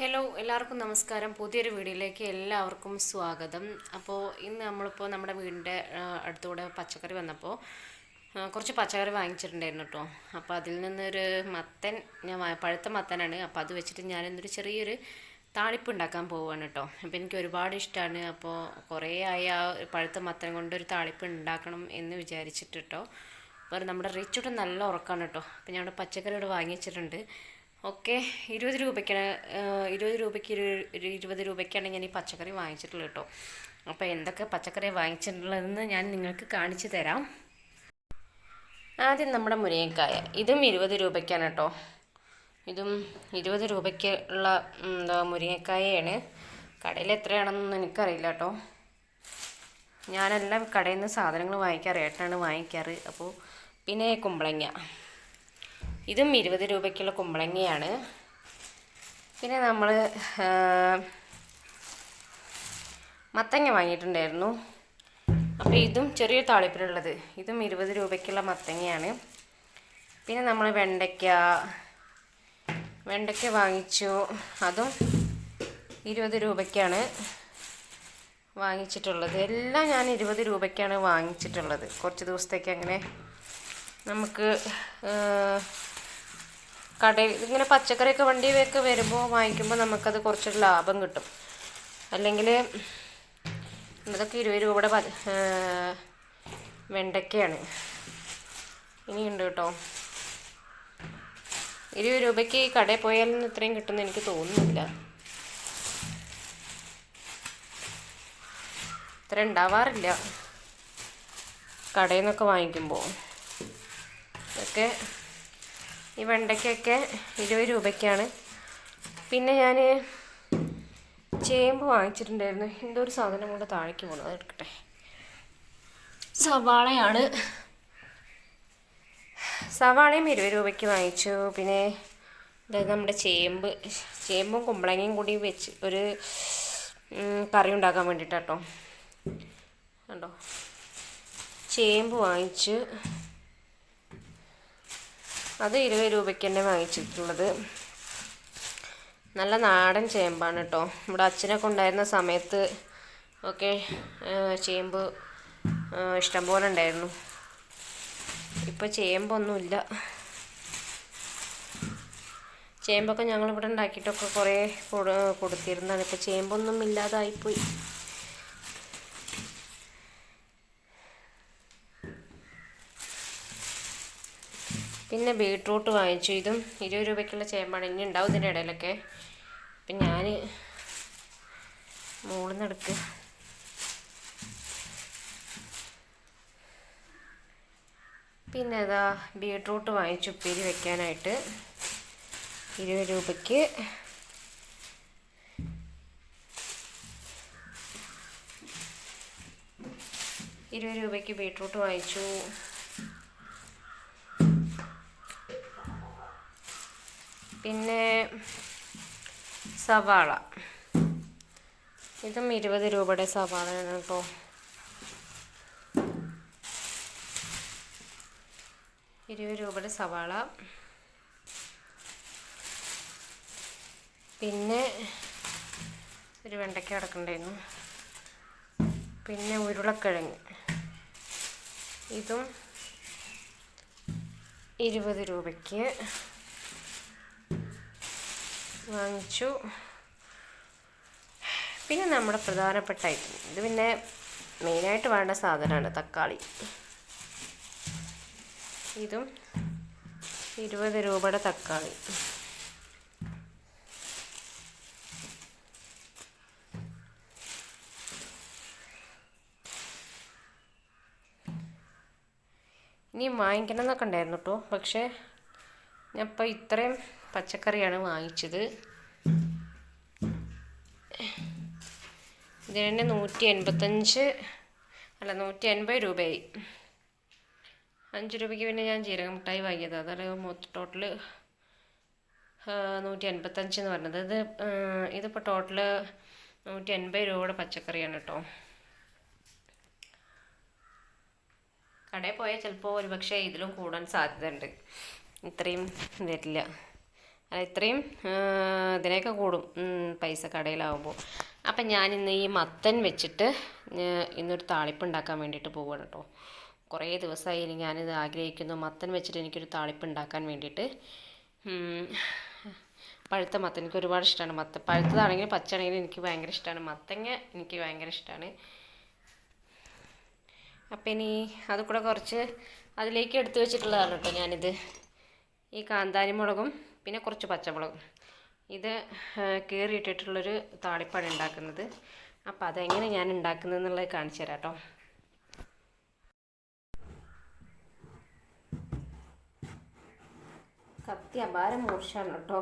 Hello എല്ലാവർക്കും നമസ്കാരം. പുതിയൊരു വീഡിയോയിലേക്ക് എല്ലാവർക്കും സ്വാഗതം. അപ്പോൾ ഇന്ന് നമ്മളിപ്പോൾ നമ്മുടെ വീടിന്റെ അടുത്തുകൂടെ പച്ചക്കറി വന്നപ്പോൾ കുറച്ച് പച്ചക്കറി വാങ്ങിച്ചിട്ടുണ്ടായിരുന്നു കേട്ടോ അപ്പോൾ അതിൽ നിന്നൊരു മത്തൻ ഞാൻ പഴുത്ത മത്തനാണ്. അപ്പോൾ അത് വെച്ചിട്ട് ഞാൻ ഇന്നൊരു ചെറിയൊരു താളിപ്പ് ഉണ്ടാക്കാൻ പോവുകയാണ് കേട്ടോ അപ്പോൾ എനിക്ക് ഒരുപാട് ഇഷ്ടമാണ് അപ്പോൾ കുറേ ആയി ആ പഴുത്ത മത്തൻ കൊണ്ടൊരു താളിപ്പ് ഉണ്ടാക്കണം എന്ന് വിചാരിച്ചിട്ട് കേട്ടോ അപ്പോൾ നമ്മുടെ റിച്ചോട്ട് നല്ല ഉറക്കമാണ് കേട്ടോ അപ്പോൾ ഞാൻ പച്ചക്കറി ഇവിടെ വാങ്ങി വെച്ചിട്ടുണ്ട് ഓക്കെ. ഇരുപത് രൂപയ്ക്കാണ് ഇരുപത് രൂപയ്ക്ക് ഇരുപത് രൂപയ്ക്കാണ് ഞാൻ ഈ പച്ചക്കറി വാങ്ങിച്ചിട്ടുള്ളത് കേട്ടോ. അപ്പോൾ എന്തൊക്കെ പച്ചക്കറി വാങ്ങിച്ചിട്ടുള്ളതെന്ന് ഞാൻ നിങ്ങൾക്ക് കാണിച്ചു തരാം. ആദ്യം നമ്മുടെ മുരിങ്ങക്കായ. ഇതും ഇരുപത് രൂപയ്ക്കാണ് കേട്ടോ. ഇതും ഇരുപത് രൂപയ്ക്ക് ഉള്ള എന്താ മുരിങ്ങക്കായയാണ്. കടയിൽ എത്രയാണെന്നൊന്നും എനിക്കറിയില്ല കേട്ടോ. ഞാനെല്ലാം കടയിൽ നിന്ന് സാധനങ്ങൾ വാങ്ങിക്കാറ് ഏട്ടനാണ് വാങ്ങിക്കാറ്. അപ്പോൾ പിന്നെ കുമ്പളങ്ങ. ഇതും ഇരുപത് രൂപയ്ക്കുള്ള കുമ്പളങ്ങയാണ്. പിന്നെ നമ്മൾ മത്തങ്ങ വാങ്ങിയിട്ടുണ്ടായിരുന്നു. അപ്പോൾ ഇതും ചെറിയ താളിപ്പിനുള്ളത് ഇതും ഇരുപത് രൂപയ്ക്കുള്ള മത്തങ്ങയാണ്. പിന്നെ നമ്മൾ വെണ്ടയ്ക്ക വെണ്ടയ്ക്ക വാങ്ങിച്ചു. അതും ഇരുപത് രൂപയ്ക്കാണ് വാങ്ങിച്ചിട്ടുള്ളത്. എല്ലാം ഞാൻ ഇരുപത് രൂപയ്ക്കാണ് വാങ്ങിച്ചിട്ടുള്ളത്. കുറച്ച് ദിവസത്തേക്ക് അങ്ങനെ നമുക്ക് കടയിൽ ഇങ്ങനെ പച്ചക്കറിയൊക്കെ വണ്ടിയൊക്കെ വരുമ്പോൾ വാങ്ങിക്കുമ്പോൾ നമുക്കത് കുറച്ചൊരു ലാഭം കിട്ടും. അല്ലെങ്കിൽ ഇതൊക്കെ ഇരുപത് രൂപയുടെ വെണ്ടയ്ക്കയാണ്. ഇനിയുണ്ട് കേട്ടോ. ഇരുപത് രൂപയ്ക്ക് ഈ കടയിൽ പോയാലൊന്നും ഇത്രയും കിട്ടുമെന്ന് എനിക്ക് തോന്നുന്നില്ല. ഇത്ര ഉണ്ടാവാറില്ല. കടയിൽ നിന്നൊക്കെ വാങ്ങിക്കുമ്പോൾ ഇതൊക്കെ ഈ വെണ്ടയ്ക്കൊക്കെ ഇരുപത് രൂപയ്ക്കാണ്. പിന്നെ ഞാൻ ചേമ്പ് വാങ്ങിച്ചിട്ടുണ്ടായിരുന്നു. എന്തോ ഒരു സാധനം കൊണ്ട് താഴേക്ക് പോകണം അത് എടുക്കട്ടെ. സവാളയാണ്. സവാളയും ഇരുപത് രൂപയ്ക്ക് വാങ്ങിച്ചു. പിന്നെ അതായത് നമ്മുടെ ചേമ്പ്. ചേമ്പും കുമ്പളങ്ങയും കൂടി വെച്ച് ഒരു കറി ഉണ്ടാക്കാൻ വേണ്ടിയിട്ടാട്ടോ കണ്ടോ? ചേമ്പ് വാങ്ങിച്ച് അത് ഇരുപത് രൂപയ്ക്ക് തന്നെ വാങ്ങിച്ചിട്ടുള്ളത്. നല്ല നാടൻ ചേമ്പാണ് കേട്ടോ ഇവിടെ അച്ഛനൊക്കെ ഉണ്ടായിരുന്ന സമയത്ത് ഒക്കെ ചേമ്പ് ഇഷ്ടംപോലെ ഉണ്ടായിരുന്നു. ഇപ്പോൾ ചേമ്പൊന്നുമില്ല. ചേമ്പൊക്കെ ഞങ്ങളിവിടെ ഉണ്ടാക്കിയിട്ടൊക്കെ കുറേ കൊടു കൊടുത്തിരുന്നതാണ്. ഇപ്പോൾ ചേമ്പൊന്നും ഇല്ലാതായിപ്പോയി. പിന്നെ ബീട്രൂട്ട് വാങ്ങിച്ചു. ഇതും ഇരുപത് രൂപയ്ക്കുള്ള ചേമ്പാണ്. ഇനി ഉണ്ടാവും ഇതിന്റെ ഇടയിലൊക്കെ. അപ്പം ഞാൻ മുകളിൽ പിന്നെ ഇതാ ബീട്രൂട്ട് വാങ്ങിച്ചു ഉപ്പേരി വെക്കാനായിട്ട്. ഇരുപത് രൂപയ്ക്ക്. ഇരുപത് രൂപയ്ക്ക് ബീട്രൂട്ട് വാങ്ങിച്ചു. പിന്നെ സവാള. ഇതും ഇരുപത് രൂപയുടെ സവാളയാണ് കേട്ടോ. ഇരുപത് രൂപയുടെ സവാള. പിന്നെ ഒരു വെണ്ടയ്ക്ക കിടക്കണ്ടായിരുന്നു പിന്നെ ഉരുളക്കിഴങ്ങ്. ഇതും ഇരുപത് രൂപയ്ക്ക്. വാങ്ങിച്ചു. പിന്നെ നമ്മുടെ പ്രധാനപ്പെട്ട ഐറ്റം ഇത് പിന്നെ മെയിനായിട്ട് വേണ്ട സാധനമാണ് തക്കാളി. ഇതും ഇരുപത് രൂപയുടെ തക്കാളി. ഇനി വാങ്ങിക്കണം എന്നൊക്കെ ഉണ്ടായിരുന്നു കേട്ടോ പക്ഷേ ഞാൻ ഇപ്പോൾ ഇത്രയും പച്ചക്കറിയാണ് വാങ്ങിച്ചത്. ഇതിന് നൂറ്റി എൺപത്തഞ്ച് അല്ല നൂറ്റി എൺപത് രൂപയായി. അഞ്ച് രൂപയ്ക്ക് പിന്നെ ഞാൻ ജീരക മിഠായി വാങ്ങിയത്. അതാണ് മൊത്തം ടോട്ടൽ നൂറ്റി എൺപത്തഞ്ച് എന്ന് പറഞ്ഞത്. ഇത് ഇതിപ്പോൾ ടോട്ടൽ നൂറ്റി എൺപത് രൂപയുടെ പച്ചക്കറിയാണ് കേട്ടോ കടയിൽ പോയാൽ ചിലപ്പോൾ ഒരു പക്ഷേ ഇതിലും കൂടാൻ സാധ്യതയുണ്ട്. ഇത്രയും വരില്ല. അല്ല ഇത്രയും ഇതിനെയൊക്കെ കൂടും പൈസ കടയിലാവുമ്പോൾ അപ്പം ഞാനിന്ന് ഈ മത്തൻ വെച്ചിട്ട് ഇന്നൊരു താളിപ്പ് ഉണ്ടാക്കാൻ വേണ്ടിയിട്ട് പോവുകയാണ് കേട്ടോ. കുറേ ദിവസമായി ഞാനിത് ആഗ്രഹിക്കുന്നു. മത്തൻ വെച്ചിട്ട് എനിക്കൊരു താളിപ്പ് ഉണ്ടാക്കാൻ വേണ്ടിയിട്ട് പഴുത്ത മത്തൻ. എനിക്ക് ഒരുപാട് ഇഷ്ടമാണ് മത്ത പഴുത്തതാണെങ്കിലും പച്ചയാണെങ്കിലും എനിക്ക് ഭയങ്കര ഇഷ്ടമാണ് മത്തങ്ങ എനിക്ക് ഭയങ്കര ഇഷ്ടമാണ് അപ്പം ഇനി അത് കൂടെ കുറച്ച് അതിലേക്ക് എടുത്തു വെച്ചിട്ടുള്ളതാണ് കേട്ടോ ഞാനിത്. ഈ കാന്താരി മുളകും പിന്നെ കുറച്ച് പച്ചമുളകും. ഇത് കീറിയിട്ടിട്ടുള്ളൊരു താളിപ്പാണ് ഉണ്ടാക്കുന്നത്. അപ്പം അതെങ്ങനെ ഞാൻ ഉണ്ടാക്കുന്നത് എന്നുള്ളത് കാണിച്ചു തരാം കേട്ടോ. കത്തി അപാരം മൂർച്ചാണ് കേട്ടോ.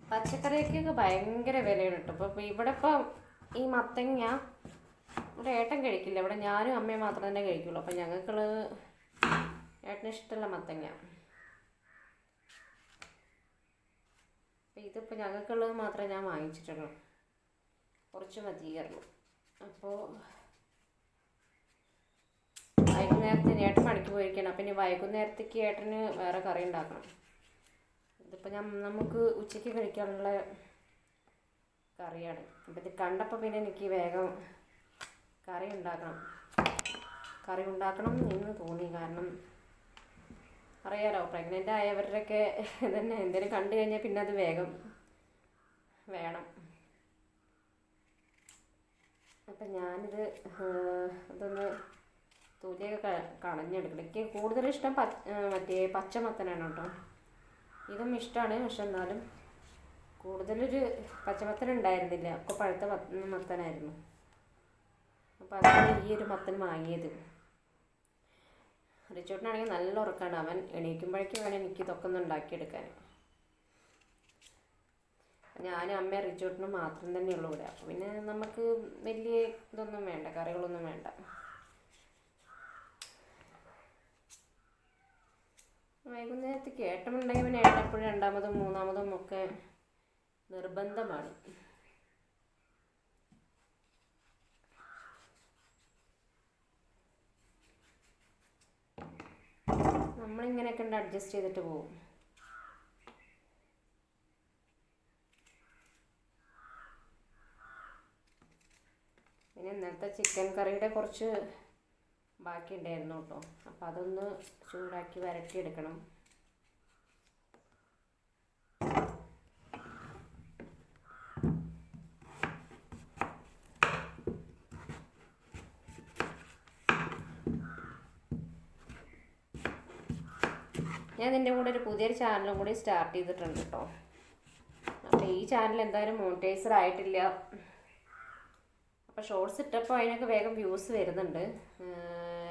പച്ചക്കറിക്കൊക്കെ ഭയങ്കര വിലയാണ് കേട്ടോ. അപ്പോൾ ഇവിടെ ഇപ്പം ഈ മത്തങ്ങ ഇവിടെ ഏട്ടൻ കഴിക്കില്ല. ഇവിടെ ഞാനും അമ്മയും മാത്രം തന്നെ കഴിക്കുള്ളൂ. അപ്പം ഞങ്ങൾക്കുള്ളത് ഏട്ടന് ഇഷ്ടമല്ല മത്തങ്ങ. അപ്പം ഇതിപ്പോൾ ഞങ്ങൾക്കുള്ളത് മാത്രമേ ഞാൻ വാങ്ങിച്ചിട്ടുള്ളൂ. കുറച്ച് മതിയായിരുന്നു അപ്പോൾ വൈകുന്നേരത്തിന് ഏട്ടൻ പണിക്ക് പോയിരിക്കണം. അപ്പം ഇനി വൈകുന്നേരത്തേക്ക് ഏട്ടന് വേറെ കറി ഉണ്ടാക്കണം. ഇതിപ്പോൾ ഞാൻ നമുക്ക് ഉച്ചയ്ക്ക് കഴിക്കാനുള്ള കറിയാണ്. അപ്പം ഇത് കണ്ടപ്പോൾ പിന്നെ എനിക്ക് വേഗം കറി ഉണ്ടാക്കണം. കറി ഉണ്ടാക്കണം എന്ന് തോന്നി. കാരണം അറിയാലോ പ്രഗ്നന്റ് ആയവരുടെയൊക്കെ തന്നെ എന്തെങ്കിലും കണ്ടു കഴിഞ്ഞാൽ പിന്നെ അത് വേഗം വേണം. അപ്പം ഞാനിത് അതൊന്ന് തൊലിയൊക്കെ കളഞ്ഞെടുക്കണം. എനിക്ക് കൂടുതൽ ഇഷ്ടം പച്ച മറ്റേ പച്ചമത്തനാണ് കേട്ടോ. ഇതും ഇഷ്ടമാണ് പക്ഷെ എന്നാലും കൂടുതലൊരു പച്ചമത്തൻ ഉണ്ടായിരുന്നില്ല. ഒക്കെ പഴുത്ത മത്തനായിരുന്നു. അപ്പോൾ അതാണ് ഈ ഒരു മത്തൻ വാങ്ങിയത്. റിച്ചോട്ടിനാണെങ്കിൽ നല്ല ഉറക്കമാണ് അവൻ എണീക്കുമ്പോഴേക്കും വേണം എനിക്ക് ഇതൊക്കെ ഒന്ന് ഉണ്ടാക്കിയെടുക്കാൻ. ഞാനും അമ്മ റിച്ചോട്ടിന് മാത്രം തന്നെയുള്ളൂ ഇവിടെ. അപ്പോൾ പിന്നെ നമുക്ക് വലിയ ഇതൊന്നും വേണ്ട കറികളൊന്നും വേണ്ട. വൈകുന്നേരത്തേക്ക് ഏട്ടമുണ്ടെങ്കിൽ പിന്നെ ഏട്ടപ്പോഴും രണ്ടാമതും മൂന്നാമതും ഒക്കെ നിർബന്ധമാണ്. നമ്മളിങ്ങനെയൊക്കെ ഉണ്ട് അഡ്ജസ്റ്റ് ചെയ്തിട്ട് പോകും. പിന്നെ ഇന്നലത്തെ ചിക്കൻ കറിയുടെ കുറച്ച് ബാക്കി ഉണ്ടായിരുന്നു കേട്ടോ. അപ്പോൾ അതൊന്ന് ചൂടാക്കി വരട്ടിയെടുക്കണം. ഞാൻ ഇതിന്റെ കൂടെ ഒരു പുതിയൊരു ചാനലും കൂടി സ്റ്റാർട്ട് ചെയ്തിട്ടുണ്ട് കേട്ടോ അപ്പോൾ ഈ ചാനൽ എന്തായാലും മോണിറ്റൈസർ ആയിട്ടില്ല. അപ്പോൾ ഷോർട്സ് ഇട്ടപ്പോൾ അതിനൊക്കെ വേഗം വ്യൂസ് വരുന്നുണ്ട്.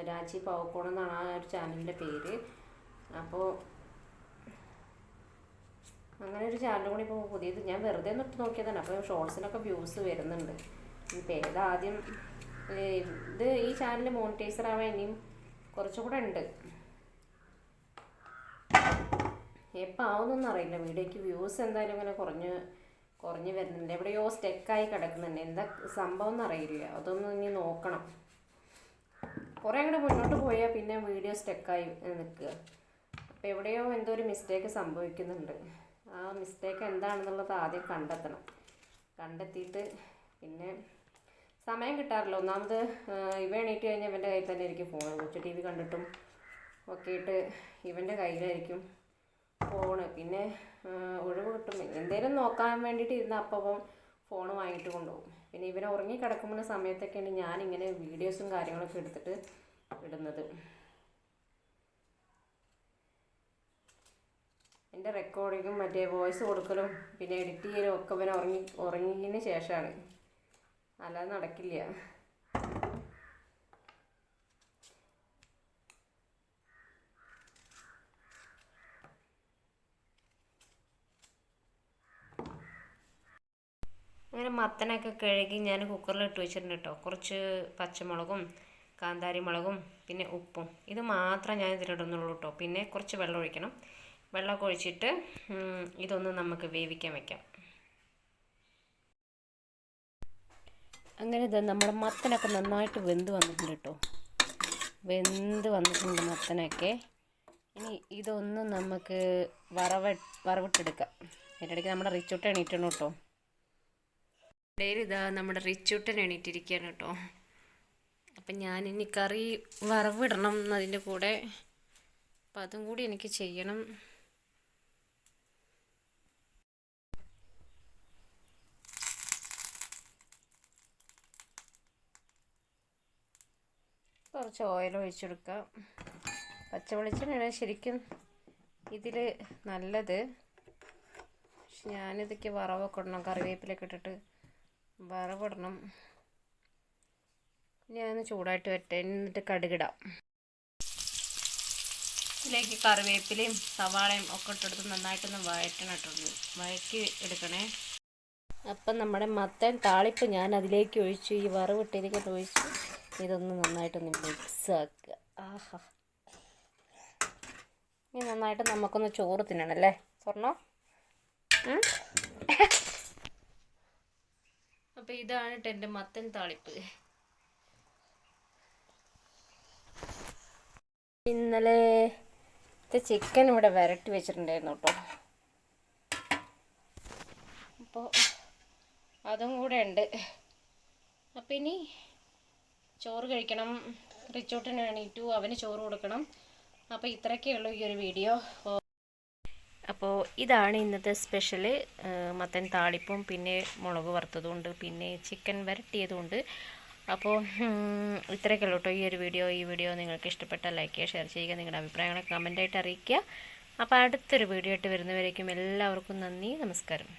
രാജി പാവക്കോണം എന്നാണ് ആ ഒരു ചാനലിന്റെ പേര്. അപ്പോൾ അങ്ങനെ ഒരു ചാനൽ കൂടി ഇപ്പോൾ പുതിയത്. ഞാൻ വെറുതെ ഒന്ന് നോക്കിയതാണ്. അപ്പോൾ ഷോർട്സിനൊക്കെ വ്യൂസ് വരുന്നുണ്ട്. ഇപ്പോൾ ഏതാദ്യം ഇത് ഈ ചാനൽ മോണിറ്റൈസർ ആവാൻ ഇനിയും കുറച്ചുകൂടെ ഉണ്ട്. എപ്പോൾ ആവുന്നൊന്നും അറിയില്ല വീഡിയോയ്ക്ക് വ്യൂസ് എന്തായാലും ഇങ്ങനെ കുറഞ്ഞ് കുറഞ്ഞ് വരുന്നുണ്ട്. എവിടെയോ സ്റ്റെക്കായി കിടക്കുന്നുണ്ട്. എന്താ സംഭവം എന്നറിയില്ല അതൊന്നും ഇനി നോക്കണം. കുറേ അങ്ങോട്ട് മുന്നോട്ട് പോയാൽ പിന്നെ വീഡിയോ സ്റ്റെക്കായി നിൽക്കുക അപ്പോൾ എവിടെയോ എന്തോ ഒരു മിസ്റ്റേക്ക് സംഭവിക്കുന്നുണ്ട്. ആ മിസ്റ്റേക്ക് എന്താണെന്നുള്ളത് ആദ്യം കണ്ടെത്തണം. കണ്ടെത്തിയിട്ട് പിന്നെ സമയം കിട്ടാറില്ല. ഒന്നാമത് ഇവ എണീറ്റ് കഴിഞ്ഞാൽ ഇവന്റെ കയ്യിൽ തന്നെ ആയിരിക്കും ഫോൺ ഉച്ച ടി വി കണ്ടിട്ടും ഒക്കെ ഇവന്റെ കയ്യിലായിരിക്കും. ഫോണ് പിന്നെ ഒഴിവ് കിട്ടും എന്തേലും നോക്കാൻ വേണ്ടിയിട്ട് ഇരുന്ന അപ്പം ഫോൺ വാങ്ങിയിട്ട് കൊണ്ടുപോകും. പിന്നെ ഇവനെ ഉറങ്ങി കിടക്കുന്ന സമയത്തൊക്കെയാണ് ഞാനിങ്ങനെ വീഡിയോസും കാര്യങ്ങളൊക്കെ എടുത്തിട്ട് ഇടുന്നത്. എന്റെ റെക്കോർഡിങ്ങും മറ്റേ വോയിസ് കൊടുക്കലും പിന്നെ എഡിറ്റ് ചെയ്യലും ഒക്കെ ഇവനെ ഉറങ്ങി ഉറങ്ങിയതിന് ശേഷമാണ് അല്ലാതെ നടക്കില്ല. മത്തനൊക്കെ കഴുകി ഞാൻ കുക്കറിൽ ഇട്ട് വെച്ചിട്ടുണ്ട് കേട്ടോ കുറച്ച് പച്ചമുളകും കാന്താരി മുളകും പിന്നെ ഉപ്പും. ഇത് മാത്രം ഞാൻ ഇതിലിടുന്നുള്ളൂ കേട്ടോ പിന്നെ കുറച്ച് വെള്ളം ഒഴിക്കണം. വെള്ളമൊക്കെ ഒഴിച്ചിട്ട് ഇതൊന്ന് നമുക്ക് വേവിക്കാൻ വെക്കാം. അങ്ങനെ ഇത് നമ്മുടെ മത്തനൊക്കെ നന്നായിട്ട് വെന്ത് വന്നിട്ടുണ്ട് കേട്ടോ വെന്ത് വന്നിട്ടുണ്ട് മത്തനൊക്കെ. ഇനി ഇതൊന്നും നമുക്ക് വറവ വറവിട്ടെടുക്കാം. അതിന്റെ ഇടയ്ക്ക് നമ്മുടെ റിച്ചോട്ട് എണീറ്റണം കേട്ടോ ഇടയിൽ ഇതാ നമ്മുടെ റിച്ചൂട്ടൻ എണീറ്റിരിക്കുകയാണ് കേട്ടോ. അപ്പം ഞാൻ ഇനി കറി വറവിടണം എന്നതിന്റെ കൂടെ. അപ്പം അതും കൂടി എനിക്ക് ചെയ്യണം. കുറച്ച് ഓയിൽ ഒഴിച്ചെടുക്കാം പച്ച വെളിച്ചെണ്ണയാണ് ശരിക്കും ഇതിൽ നല്ലത്. പക്ഷെ ഞാനിതൊക്കെ വറവൊക്കെ ഇടണം. കറിവേപ്പിലൊക്കെ ഇട്ടിട്ട് വറവിടണം ഞാൻ ചൂടായിട്ട് വരട്ടെ. എന്നിട്ട് കടുകിടാം. ഇതിലേക്ക് കറിവേപ്പിലയും സവാളയും ഒക്കെ ഇട്ടെടുത്ത് നന്നായിട്ടൊന്ന് വഴറ്റണം കേട്ടോ വഴറ്റി എടുക്കണേ. അപ്പം നമ്മുടെ മത്തൻ താളിപ്പ് ഞാൻ അതിലേക്ക് ഒഴിച്ചു. ഈ വറവിട്ടിരിക്കെ ഒഴിച്ചു ഇതൊന്ന് നന്നായിട്ടൊന്ന് മിക്സ് ആക്കുക. ആഹാ. ഇനി നന്നായിട്ട് നമുക്കൊന്ന് ചോറ് തിന്നണം അല്ലേ സ്വർണ അപ്പം ഇതാണ് എന്റെ മത്തൻ താളിപ്പ്. ഇന്നലെ ചിക്കൻ ഇവിടെ വരട്ടി വെച്ചിട്ടുണ്ടായിരുന്നു കേട്ടോ അപ്പോൾ അതും കൂടെ ഉണ്ട്. അപ്പം ഇനി ചോറ് കഴിക്കണം. റിച്ചോട്ടിന് എണീറ്റു അവന് ചോറ് കൊടുക്കണം. അപ്പോൾ ഇത്രയൊക്കെ ഉള്ളൂ ഈ ഒരു വീഡിയോ. അപ്പോൾ ഇതാണ് ഇന്നത്തെ സ്പെഷ്യൽ മത്തൻ താളിപ്പും പിന്നെ മുളക് വറുത്തതുകൊണ്ട് പിന്നെ ചിക്കൻ വരട്ടിയതുകൊണ്ട് അപ്പോൾ ഇത്രയൊക്കെ ഉള്ളൂ കേട്ടോ ഈ ഒരു വീഡിയോ ഈ വീഡിയോ നിങ്ങൾക്ക് ഇഷ്ടപ്പെട്ടാൽ ലൈക്ക് ചെയ്യുക ഷെയർ ചെയ്യുക നിങ്ങളുടെ അഭിപ്രായങ്ങളൊക്കെ കമന്റായിട്ട് അറിയിക്കുക. അപ്പോൾ അടുത്തൊരു വീഡിയോ ആയിട്ട് വരുന്നവരേക്കും എല്ലാവർക്കും നന്ദി നമസ്കാരം.